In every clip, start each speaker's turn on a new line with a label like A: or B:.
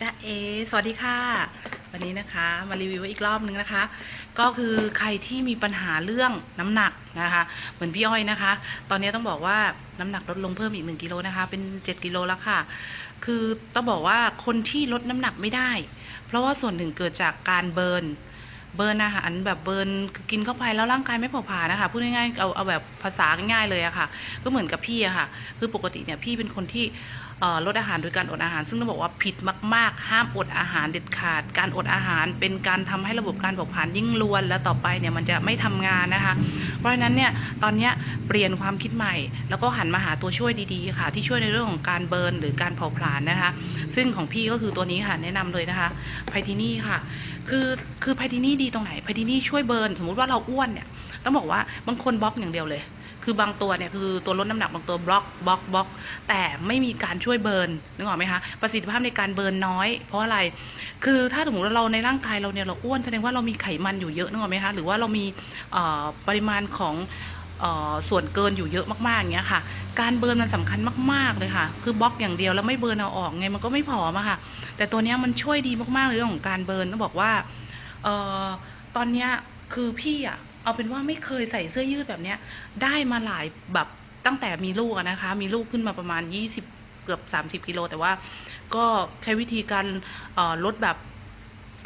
A: จ้าเอ สวัสดีค่ะ วันนี้นะคะ มารีวิวอีกรอบนึงนะคะ ก็คือใครที่มีปัญหาเรื่องน้ำหนักนะคะ เหมือนพี่อ้อยนะคะ ตอนนี้ต้องบอกว่าน้ำหนักลดลงเพิ่มอีก1กิโลนะคะ เป็น 7กิโลแล้วค่ะ คือต้องบอกว่าคนที่ลดน้ำหนักไม่ได้ เพราะว่าส่วนหนึ่งเกิดจากการเบิร์น เบิร์นอาหารแบบเบิร์นคือกินเข้าไปแล้วร่างกายไม่เผาผลาญนะคะพูดง่ายๆเอาเอาแบบภาษาง่ายๆเลยอะค่ะ ก็เหมือนกับพี่อะค่ะ คือปกติเนี่ยพี่เป็นคนที่ลดอาหารโดยการอดอาหาร ซึ่งต้องบอกว่าผิดมาก ๆ ห้ามอดอาหารเด็ดขาด การอดอาหารเป็นการทำให้ระบบการเผาผลาญยิ่งรวน แล้วต่อไปเนี่ยมันจะไม่ทำงานนะคะ เพราะฉะนั้นเนี่ยตอนเนี้ยเปลี่ยนความคิดใหม่ แล้วก็หันมาหาตัวช่วยดีๆค่ะ ที่ช่วยในเรื่องของการเบิร์นหรือการเผาผลาญนะคะ ซึ่งของพี่ก็คือตัวนี้ค่ะแนะนำเลยนะคะไพทินี่ค่ะ คือคือไพทินี่ดีตรงไหนไพทินี่ช่วยเบิร์นสมมุติว่าเราอ้วนเนี่ย ต้องบอกว่าบางคนบล็อกอย่างเดียวเลย คือบางตัวเนี่ยคือตัวลดน้ำหนักบางตัวบล็อกบล็อกบล็อก แต่ไม่มีการช่วยเบิร์นนึกออกไหมคะประสิทธิภาพในการเบิร์นน้อย เพราะอะไร คือถ้าสมมติว่าเราในร่างกายเราเนี่ยเราอ้วนแสดงว่าเรามีไขมันอยู่เยอะนึกออกไหมคะหรือว่าเรามีปริมาณของส่วนเกินอยู่เยอะมากๆอย่างเงี้ยค่ะ การเบิร์นมันสำคัญมากๆเลยค่ะ คือบล็อกอย่างเดียวแล้วไม่เบิร์นเอาออกไงมันก็ไม่ผอมอะค่ะ แต่ตัวนี้มันช่วยดีมากๆเลยเรื่องของการเบิร์นต้องบอกว่า เอ่อตอนเนี้ยคือพี่อะเอาเป็นว่าไม่เคยใส่เสื้อยืดแบบเนี้ย ได้มาหลายแบบตั้งแต่มีลูกอะนะคะ มีลูกขึ้นมาประมาณ 20 เกือบ 30 กิโล แต่ว่าก็ใช้วิธีการลดแบบ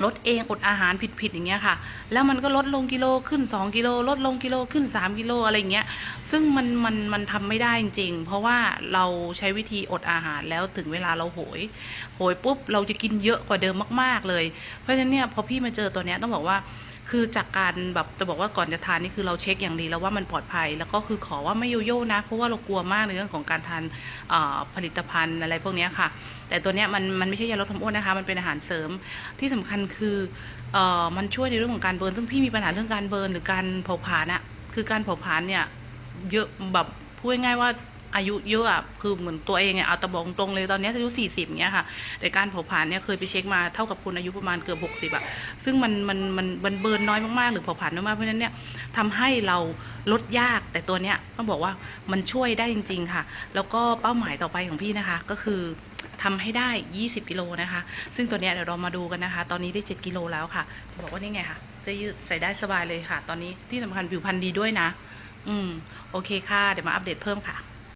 A: ลดเองอดอาหารผิดๆอย่างเงี้ยค่ะ แล้วมันก็ลดลงกิโลขึ้น 2 กิโลลดลงกิโลขึ้น 3 กิโลอะไรอย่างเงี้ยซึ่งมันมันมันทำไม่ได้จริงๆ เพราะว่าเราใช้วิธีอดอาหารแล้วถึงเวลาเราโหย โหยปุ๊บเราจะกินเยอะกว่าเดิมมาก ๆเลย เพราะฉะนั้นเนี่ยพอพี่มาเจอตัวเนี้ยต้องบอกว่า คือจากการแบบจะบอกว่าก่อนจะทานนี่คือเราเช็คอย่างดีแล้วว่ามันปลอดภัย แล้วก็คือขอว่าไม่โยโย่นะ เพราะว่าเรากลัวมากในเรื่องของการทานผลิตภัณฑ์อะไรพวกนี้ค่ะ แต่ตัวเนี้ยมันมันไม่ใช่ยาลดความอ้วนนะคะ มันเป็นอาหารเสริมที่สำคัญคืออมันช่วยในเรื่องของการเบิร์นซึ่งพี่มีปัญหาเรื่องการเบิร์นหรือการเผาผลาญอะคือการเผาผลาญเนี่ยเยอะแบบพูดง่ายว่า อายุเยอะอะคือเหมือนตัวเองอะเอาตะบอกตรงเลยตอนนี้อายุสี่สิบเงี้ยค่ะ แต่การเผาผลาญเนี่ยเคยไปเช็คมาเท่ากับคนอายุประมาณเกือบหกสิบอะซึ่งมันมันมันเบิร์นน้อยมากๆ หรือเผาผลาญน้อยมากเพราะฉะนั้นเนี่ยทำให้เราลดยากแต่ตัวเนี้ยต้องบอกว่ามันช่วยได้จริง ๆค่ะ แล้วก็เป้าหมายต่อไปของพี่นะคะก็คือทำให้ได้ 20 กิโลนะคะ ซึ่งตัวเนี้ยเดี๋ยวเรามาดูกันนะคะ ตอนนี้ได้ 7 กิโลแล้วค่ะ บอกว่านี่ไงค่ะเสื้อยืดใส่ได้สบายเลยค่ะ ตอนนี้ที่สำคัญผิวพรรณดีด้วยนะ อืม โอเคค่ะ เดี๋ยวมาอัปเดตเพิ่มค่ะ